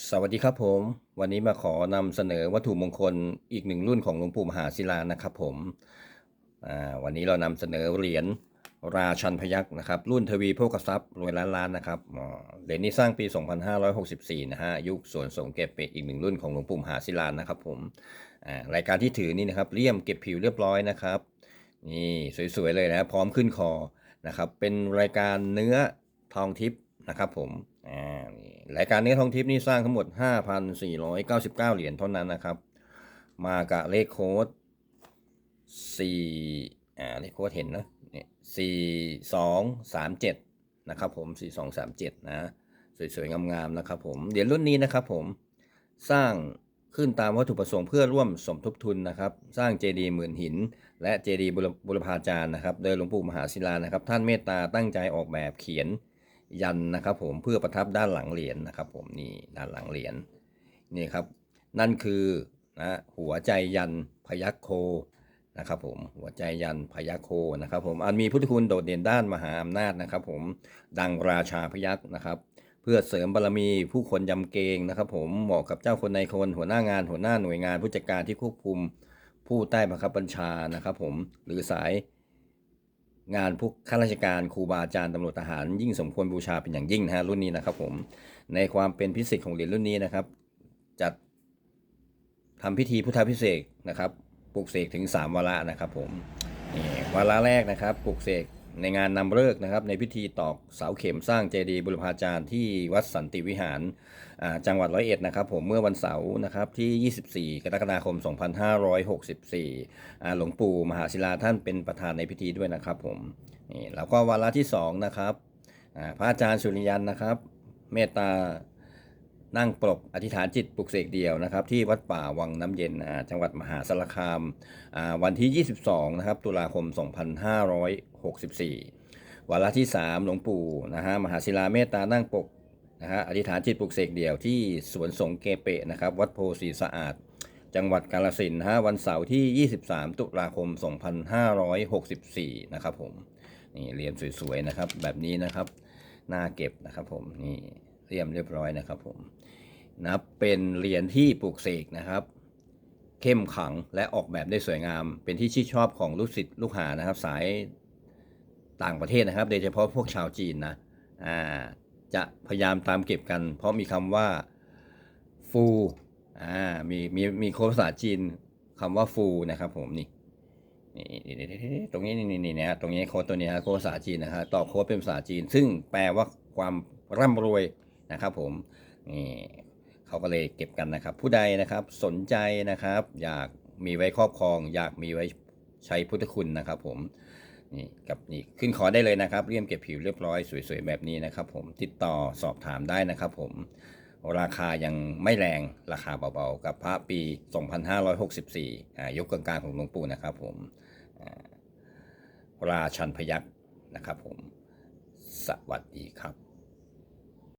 สวัสดีครับผม วันนี้มาขอนำเสนอวัตถุมงคลอีกหนึ่งรุ่นของหลวงปู่มหาศิลานะครับผมวันนี้เรานำเสนอเหรียญราชันพยักษ์นะครับ รุ่นทวีโภคทรัพย์รวยล้านล้านนะครับเหรียญนี้สร้างปี 2564 นะฮะยุคส่วนสงเก็บเป็นอีกหนึ่งรุ่นของหลวงปู่มหาศิลานะครับผมรายการที่ถือนี่นะครับเลี่ยมเก็บผิวเรียบร้อยนะครับนี่สวยๆเลยนะพร้อมขึ้นคอนะครับเป็นรายการเนื้อทองทิพย์ นะครับผมอ่ารายการเนื้ทองทิพย์นี่สร้างทั้งหมด 5,499 เหรียญเท่านั้นนะครับ มากับเลขโค้ด4อ่าเลขโค้ดเห็นนะเนี่ย4237 นะครับผม 4237 นะ สวยๆ งามๆ นะครับผม เหรียญรุ่นนี้นะครับผม สร้างขึ้นตามวัตถุประสงค์เพื่อร่วมสมทบทุนนะครับ สร้างเจดีย์หมื่นหิน และเจดีย์บุรบุรพาจารย์นะครับ โดยหลวงปู่มหาศิลานะครับ ท่านเมตตาตั้งใจออกแบบเขียน ยันนะครับผมเพื่อประทับด้านหลังเหรียญนะครับผมนี่ด้านหลังเหรียญนี่ครับ นั่นคือนะหัวใจยันพยัคโคนะครับผมหัวใจยันพยัคโคนะครับผมอันมีพุทธคุณโดดเด่นด้านมหาอำนาจนะครับผมดังราชาพยัคฆ์นะครับ เพื่อเสริมบารมีผู้คนยำเกรงนะครับ ผมเหมาะกับเจ้าคนในคนหัวหน้างานหัวหน้าหน่วยงานผู้จัดการที่ควบคุมผู้ใต้บังคับบัญชานะครับผมหรือสาย งานพวกข้าราชการครูบาอาจารย์ตำรวจทหารยิ่งสมควรบูชาเป็นอย่างยิ่งนะฮะรุ่นนี้นะครับผมในความเป็นพิเศษของเหรียญรุ่นนี้นะครับ จัดทำพิธีพุทธพิเศษนะครับปลุกเสกถึง 3 วาระนะครับผมนี่วาระแรกนะครับปลุกเสก ในงานนำเลิกนะครับ ในพิธีตอกเสาเข็มสร้างเจดีย์บุรพาจารย์ที่วัดสันติวิหารจังหวัดร้อยเอ็ดนะครับ ผมเมื่อวันเสาร์นะครับที่ 24 กรกฎาคม 2564 หลวงปู่มหาศิลาท่านเป็นประธานในพิธีด้วยนะครับ ผมนี่แล้วก็วาระที่สองนะครับพระอาจารย์สุริยันนะครับ เมตตา นั่งปลกอธิษฐานจิตปลุกเสกเดียวนะครับ ที่วัดป่าวังน้ำเย็นจังหวัดมหาสารคามวันที่ 22 นะครับ ตุลาคม 2564วาระที่ 3 หลวงปู่นะฮะมหาศิลาเมตตานั่งปกนะฮะอธิษฐานจิตปลุกเสกเดียวที่สวนสงเกเปะนะครับ วัดโพสีสะอาด จังหวัดกาฬสินฮะวันเสาร์ที่ 23 ตุลาคม 2564 นะครับผมนี่เหรียญสวยๆนะครับ แบบนี้นะครับน่าเก็บนะครับผมนี่ เรียมเรียบร้อยนะครับผมนับเป็นเหรียญที่ปลูกเสกนะครับ เข้มขังและออกแบบได้สวยงาม เป็นที่ชื่นชอบของลูกศิษย์ลูกหานะครับ สายต่างประเทศนะครับ โดยเฉพาะพวกชาวจีนนะอ่าจะพยายามตามเก็บกัน เพราะมีคำว่าฟูอ่ามีมีมีโค้ดภาษาจีนคำว่าฟูนะครับผมนี่นี่นตรงนี้นี่นี่นี่นะตรงนี้โค้ดตัวนี้ฮะโค้ดภาษาจีนนะฮะต่อโค้ดเป็นภาษาจีน ซึ่งแปลว่าความร่ำรวย นะครับผมนี่เขาก็เลยเก็บกันนะครับ ผู้ใดนะครับสนใจนะครับ อยากมีไว้ครอบครอง อยากมีไว้ใช้พุทธคุณนะครับ ผมนี่กับนี่ขึ้นขอได้เลยนะครับเรียมเก็บผิวเรียบร้อยสวยๆแบบนี้นะครับ ผมติดต่อสอบถามได้นะครับ ผมราคายังไม่แรงราคาเบาๆ กับพระปี 2564อ่ายกกลางๆของหลวงปู่นะครับ ผมราชันพยักษ์นะครับ ผมสวัสดีครับ